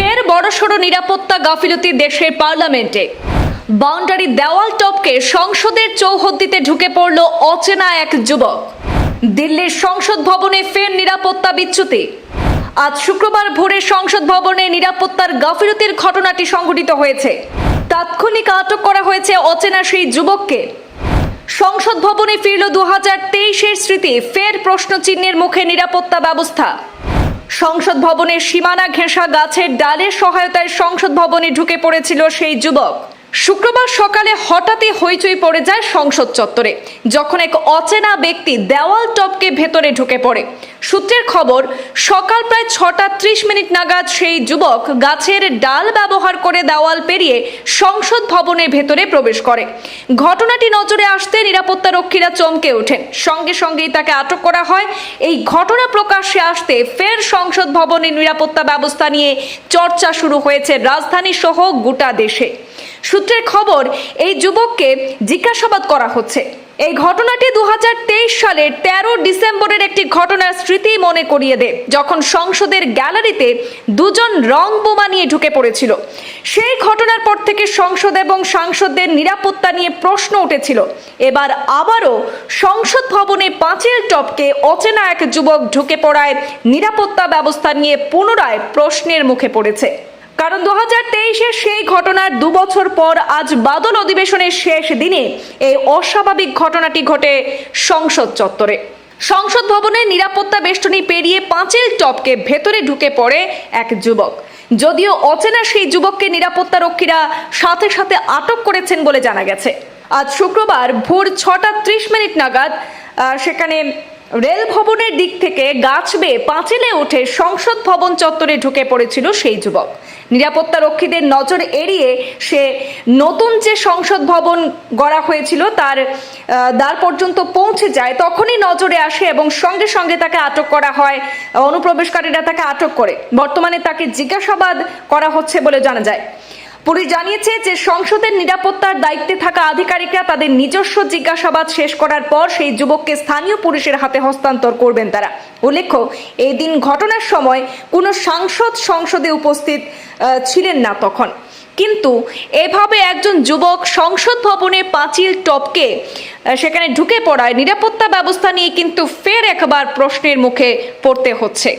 ফের বড়সড় নিরাপত্তা গাফিলতি দেশের পার্লামেন্টে। বাউন্ডারি দেওয়াল টপকে সংসদের চৌহদ্দিতে ঢুকে পড়ল অচেনা এক যুবক। দিল্লির সংসদ ভবনে ফের নিরাপত্তা বিচ্যুতি। আজ শুক্রবার ভোরে সংসদ ভবনে নিরাপত্তার গাফিলতির ঘটনাটি সংঘটিত হয়েছে। তাৎক্ষণিক আটক করা হয়েছে অচেনা সেই যুবককে। সংসদ ভবনে ফিরল দু হাজার তেইশের স্মৃতি, ফের প্রশ্নচিহ্নের মুখে নিরাপত্তা ব্যবস্থা। সংসদ ভবনের সীমানা ঘেঁষা গাছের ডালের সহায়তায় সংসদ ভবনে ঢুকে পড়েছিল সেই যুবক। শুক্রবার সকালে হঠাৎই হইচই পড়ে যায় সংসদ চত্বরে, যখন এক অচেনা ব্যক্তি দেওয়াল টপকে ভেতরে ঢুকে পড়ে। সূত্রের খবর, সকাল প্রায় ছটা ত্রিশ মিনিট নাগাদ সেই যুবক গাছের ডাল ব্যবহার করে দেওয়াল পেরিয়ে সংসদ ভবনের ভেতরে প্রবেশ করে। ঘটনাটি নজরে আসতে নিরাপত্তা রক্ষীরা চমকে ওঠেন। সঙ্গে সঙ্গেই তাকে আটক করা হয়। এই ঘটনা প্রকাশ্যে আসতে ফের সংসদ ভবনের নিরাপত্তা ব্যবস্থা নিয়ে চর্চা শুরু হয়েছে রাজধানী সহ গোটা দেশে। সূত্রের খবর, এই যুবককে জিজ্ঞাসাবাদ করা হচ্ছে। এই ঘটনাটি দু সালের তেরো ডিসেম্বরের একটি ঘটনার স্মৃতি মনে করিয়ে দেয়, যখন সংসদের গ্যালারিতে দুজন রং বোমা নিয়ে ঢুকে পড়েছিল। সেই ঘটনার পর থেকে সংসদ এবং সাংসদদের নিরাপত্তা নিয়ে প্রশ্ন উঠেছিল। এবার আবারও সংসদ ভবনে পাঁচিল টপকে অচেনা এক যুবক ঢুকে পড়ায় নিরাপত্তা ব্যবস্থা নিয়ে পুনরায় প্রশ্নের মুখে পড়েছে। কারণ দু হাজার তেইশের সেই ঘটনার দু বছর পর আজ বাদল অধিবেশনের শেষ দিনে এই অস্বাভাবিক ঘটনাটি ঘটে সংসদ চত্বরে। সংসদ ভবনের নিরাপত্তা বেষ্টনী পেরিয়ে পাঁচিল টপকে ভেতরে ঢুকে পড়ে এক যুবক। যদিও অচেনা সেই যুবককে নিরাপত্তা রক্ষীরা সাথে সাথে আটক করেছেন বলে জানা গেছে। আজ শুক্রবার ভোর ছটা ত্রিশ মিনিট নাগাদ সেখানে রেল ভবনের দিক থেকে গাছ বেয়ে পাঁচিলে উঠে সংসদ ভবন চত্বরে ঢুকে পড়েছিল সেই যুবক। নিরাপত্তা রক্ষীদের নজর এড়িয়ে সে নতুন যে সংসদ ভবন গড়া হয়েছিল তার দ্বার পর্যন্ত পৌঁছে যায়, তখনই নজরে আসে এবং সঙ্গে সঙ্গে তাকে আটক করা হয়, অনুপ্রবেশকারীরা তাকে আটক করে। বর্তমানে তাকে জিজ্ঞাসাবাদ করা হচ্ছে বলে জানা যায়। পুলিশ জানিয়েছে যে সংসদের নিরাপত্তার দায়িত্বে থাকা আধিকারিকরা তাদের নিজস্ব জিজ্ঞাসাবাদ শেষ করার পর সেই যুবককে স্থানীয় পুলিশের হাতে হস্তান্তর করবেন তারা। উল্লেখ্য, এই দিন ঘটনার সময় কোনো সাংসদ সংসদে উপস্থিত ছিলেন না তখন। কিন্তু এভাবে একজন যুবক সংসদ ভবনে পাঁচিল টপকে সেখানে ঢুকে পড়ায় নিরাপত্তা ব্যবস্থা নিয়ে কিন্তু ফের একবার প্রশ্নের মুখে পড়তে হচ্ছে।